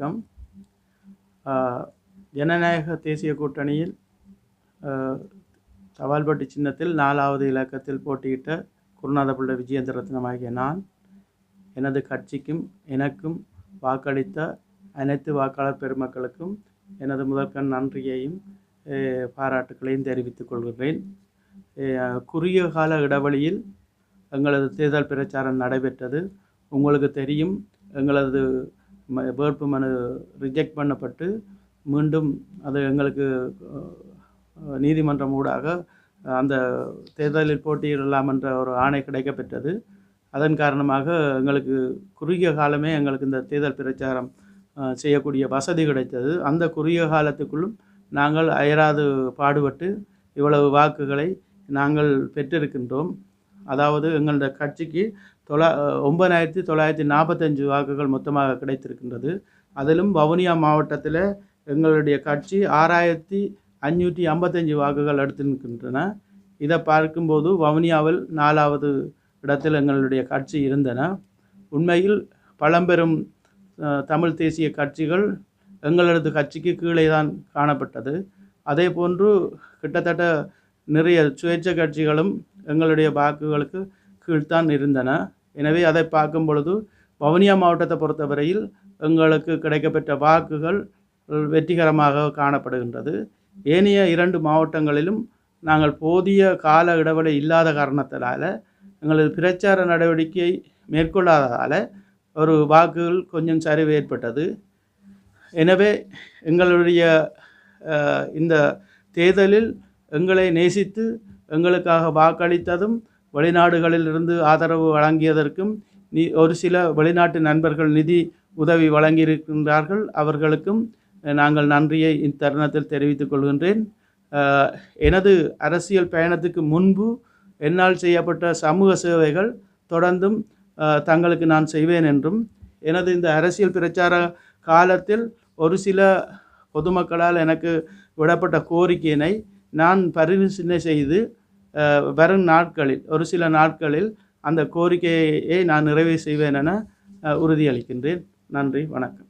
வணக்கம். ஜனநாயக தேசிய கூட்டணியில் ஆஹ், சின்னத்தில் நாலாவது இலக்கத்தில் போட்டியிட்ட குருநாதபிள்ளை விஜயேந்திரத்னம் ஆகிய நான் எனது கட்சிக்கும் எனக்கும் வாக்களித்த அனைத்து வாக்காளர் பெருமக்களுக்கும் எனது முதற்கண் நன்றியையும் பாராட்டுக்களையும் தெரிவித்துக் கொள்கிறேன். குறுகிய கால இடைவெளியில் எங்களது தேர்தல் பிரச்சாரம் நடைபெற்றது. உங்களுக்கு தெரியும் எங்களது வேட்பு மனு ரிஜெக்ட் பண்ணப்பட்டு மீண்டும் அது எங்களுக்கு நீதிமன்றம் ஊடாக அந்த தேர்தலில் போட்டியிடலாம் என்ற ஒரு ஆணை கிடைக்கப்பெற்றது. அதன் காரணமாக எங்களுக்கு குறுகிய காலமே எங்களுக்கு இந்த தேர்தல் பிரச்சாரம் செய்யக்கூடிய வசதி கிடைத்தது. அந்த குறுகிய காலத்துக்குள்ளும் நாங்கள் அயராது பாடுபட்டு இவ்வளவு வாக்குகளை நாங்கள் பெற்றிருக்கின்றோம். அதாவது எங்களோட கட்சிக்கு தொள்ளா ஒன்பதாயிரத்தி தொள்ளாயிரத்தி நாற்பத்தஞ்சு வாக்குகள் மொத்தமாக கிடைத்திருக்கின்றது. அதிலும் வவுனியா மாவட்டத்தில் எங்களுடைய கட்சி ஆறாயிரத்தி அஞ்சூற்றி ஐம்பத்தஞ்சு வாக்குகள் எடுத்திருக்கின்றன. இதை பார்க்கும்போது வவுனியாவில் நாலாவது இடத்தில் எங்களுடைய கட்சி இருந்தன. உண்மையில் பழம்பெரும் தமிழ் தேசிய கட்சிகள் எங்களது கட்சிக்கு கீழே தான் காணப்பட்டது. அதே போன்று கிட்டத்தட்ட நிறைய சுயேட்சை கட்சிகளும் எங்களுடைய வாக்குகளுக்கு கீழ்த்தான் இருந்தன. எனவே அதை பார்க்கும் பொழுது வவுனியா மாவட்டத்தை பொறுத்தவரையில் எங்களுக்கு கிடைக்கப்பெற்ற வாக்குகள் வெற்றிகரமாக காணப்படுகின்றது. ஏனைய இரண்டு மாவட்டங்களிலும் நாங்கள் போதிய கால இடைவெளி இல்லாத காரணத்தினால் எங்களது பிரச்சார நடவடிக்கை மேற்கொள்ளாததால் ஒரு வாக்குகள் கொஞ்சம் சரிவு ஏற்பட்டது. எனவே எங்களுடைய இந்த தேர்தலில் எங்களை நேசித்து எங்களுக்காக வாக்களித்ததும் வெளிநாடுகளில் இருந்து ஆதரவு வழங்கியதற்கும் நி ஒரு சில வெளிநாட்டு நண்பர்கள் நிதி உதவி வழங்கியிருக்கின்றார்கள். அவர்களுக்கும் நாங்கள் நன்றியை இத்தருணத்தில் தெரிவித்துக் கொள்கின்றேன். எனது அரசியல் பயணத்துக்கு முன்பு என்னால் செய்யப்பட்ட சமூக சேவைகள் தொடர்ந்தும் தங்களுக்கு நான் செய்வேன் என்றும் எனது இந்த அரசியல் பிரச்சார காலத்தில் ஒரு சில பொதுமக்களால் எனக்கு விடப்பட்ட கோரிக்கையினை நான் பரிசீலனை செய்து வரும் நாட்களில் ஒரு சில நாட்களில் அந்த கோரிக்கையை நான் நிறைவு செய்வேன் என உறுதியளிக்கின்றேன். நன்றி வணக்கம்.